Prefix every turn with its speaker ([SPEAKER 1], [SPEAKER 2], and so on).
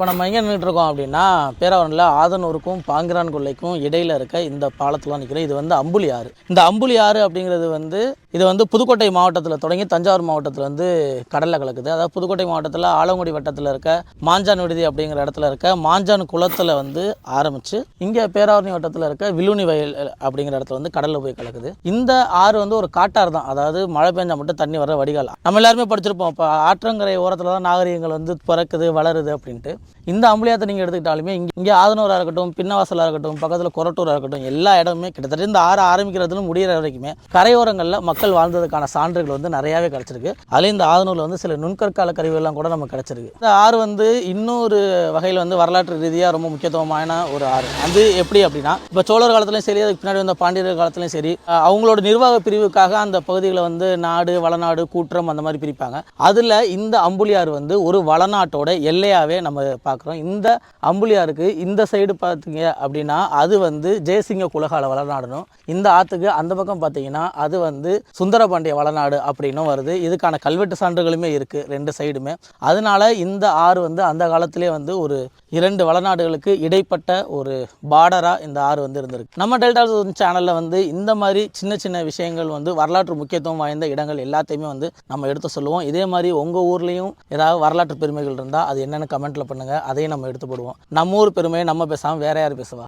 [SPEAKER 1] இப்போ நம்ம எங்கே நின்றுட்டு இருக்கோம் அப்படின்னா பேராவரனில் ஆதனூருக்கும் பாங்கிரான் கொல்லைக்கும் இடையில் இருக்க இந்த பாலத்தில் நிற்கிறோம் இது வந்து அம்புலி ஆறு. இந்த அம்புலி ஆறு அப்படிங்கிறது வந்து இது வந்து புதுக்கோட்டை மாவட்டத்தில் தொடங்கி தஞ்சாவூர் மாவட்டத்தில் வந்து கடலில் கலக்குது. அதாவது புதுக்கோட்டை மாவட்டத்தில் ஆலங்குடி வட்டத்தில் இருக்க மாஞ்சான் விடுதி அப்படிங்கிற இடத்துல இருக்க மாஞ்சான் குளத்தில் வந்து ஆரம்பித்து இங்கே பேராவரணி வட்டத்தில் இருக்க வில்லுனி வயல் அப்படிங்கிற இடத்துல வந்து கடலில் போய் கலக்குது. இந்த ஆறு வந்து ஒரு காட்டாறு தான். அதாவது மழை பெஞ்சால் மட்டும் தண்ணி வர வடிகால். நம்ம எல்லாருமே படிச்சிருப்போம். இப்போ ஆற்றங்கரை ஓரத்தில் தான் நாகரிகங்கள் வந்து பிறக்குது வளருது அப்படின்ட்டு. இந்த அம்புலியாத்தை நீங்கள் எடுத்துக்கிட்டாலுமே இங்கே இங்கே ஆதனூராக இருக்கட்டும் பின்னவாசலாக இருக்கட்டும் பக்கத்தில் கொரட்டூராக இருக்கட்டும் எல்லா இடமுமே கிட்டத்தட்ட இந்த ஆறு ஆரம்பிக்கிறதுல முடிகிற வரைக்குமே கரையோரங்களில் மக்கள் மக்கள் வாழ்ந்ததுக்கான சான்றுகள் வந்து நிறையாவே கிடச்சிருக்கு. அதுலேயும் இந்த ஆதனூரில் வந்து சில நுண்கற்கால கருவிகள்லாம் கூட நமக்கு கிடச்சிருக்கு. இந்த ஆறு வந்து இன்னொரு வகையில் வந்து வரலாற்று ரீதியாக ரொம்ப முக்கியத்துவமான ஒரு ஆறு. அது எப்படி அப்படின்னா இப்போ சோழர் காலத்துலையும் சரி அதுக்கு பின்னாடி வந்த பாண்டியர் காலத்துலையும் சரி அவங்களோட நிர்வாக பிரிவுக்காக அந்த பகுதிகளை வந்து நாடு வளநாடு கூற்றம் அந்த மாதிரி பிரிப்பாங்க. அதில் இந்த அம்புலியாறு வந்து ஒரு வளநாட்டோட எல்லையாகவே நம்ம பார்க்குறோம் இந்த அம்புலியாருக்கு இந்த சைடு பார்த்தீங்க அப்படின்னா அது வந்து ஜெயசிங்க குலகால வளநாடணும் இந்த ஆற்றுக்கு அந்த பக்கம் பார்த்தீங்கன்னா அது வந்து சுந்தரபாண்டிய வளநாடு அப்படின்னும் வருது. இதுக்கான கல்வெட்டு சான்றுகளுமே இருக்குது ரெண்டு சைடுமே. அதனால இந்த ஆறு வந்து அந்த காலத்திலே வந்து ஒரு இரண்டு வளநாடுகளுக்கு இடைப்பட்ட ஒரு பார்டராக இந்த ஆறு வந்து இருந்திருக்கு. நம்ம டெல்டா சேனலில் வந்து இந்த மாதிரி சின்ன சின்ன விஷயங்கள் வந்து வரலாற்று முக்கியத்துவம் வாய்ந்த இடங்கள் எல்லாத்தையுமே வந்து நம்ம எடுத்து சொல்லுவோம். இதே மாதிரி உங்கள் ஊர்லேயும் ஏதாவது வரலாற்று பெருமைகள் இருந்தால் அது என்னென்னு கமெண்ட்டில் பண்ணுங்கள் அதையும் நம்ம எடுத்து போடுவோம். நம்ம ஊர் பெருமையை நம்ம பேசாமல் வேற யார் பேசுவா?